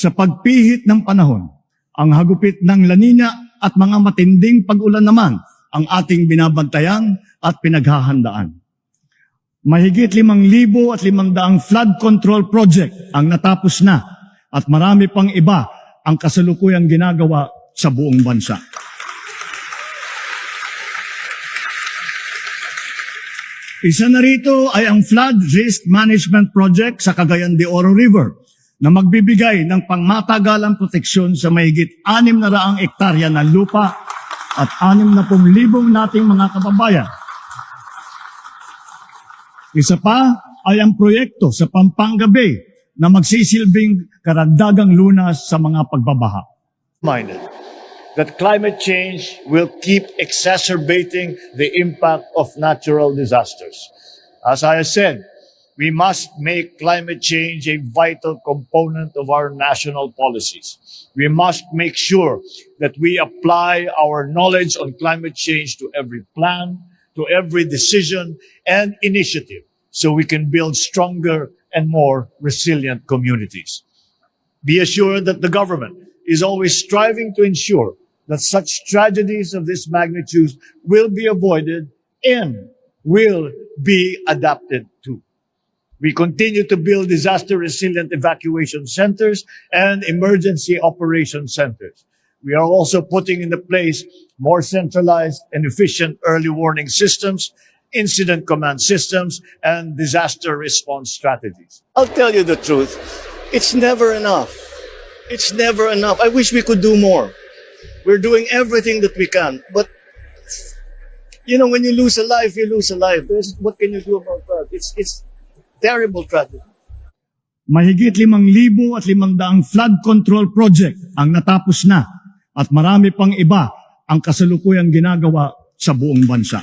Sa pagpihit ng panahon, ang hagupit ng lanina at mga matinding pag-ulan naman ang ating binabantayan at pinaghahandaan. Mahigit limang libo at limang daang flood control project ang natapos na at marami pang iba ang kasalukuyang ginagawa sa buong bansa. Isa na rito ay ang Flood Risk Management Project sa Cagayan de Oro River na magbibigay ng pangmatagalang proteksyon sa mahigit 600 ektarya ng lupa at 60,000 nating mga kababayan. Isa pa ay ang proyekto sa Pampanga Bay na magsisilbing karagdagang lunas sa mga pagbabaha. minded that climate change will keep exacerbating the impact of natural disasters. As I said, we must make climate change a vital component of our national policies. We must make sure that we apply our knowledge on climate change to every plan, to every decision and initiative so we can build stronger and more resilient communities. Be assured that the government is always striving to ensure that such tragedies of this magnitude will be avoided and will be adapted to. We continue to build disaster resilient evacuation centers and emergency operation centers. We are also putting into place more centralized and efficient early warning systems, incident command systems, and disaster response strategies. I'll tell you the truth. It's never enough. It's never enough. I wish we could do more. We're doing everything that we can, but you know, when you lose a life, you lose a life. There's, what can you do about that? It's it's terrible tragedy. Mahigit limang libo at limang daang flood control project ang natapos na at marami pang iba ang kasalukuyang ginagawa sa buong bansa.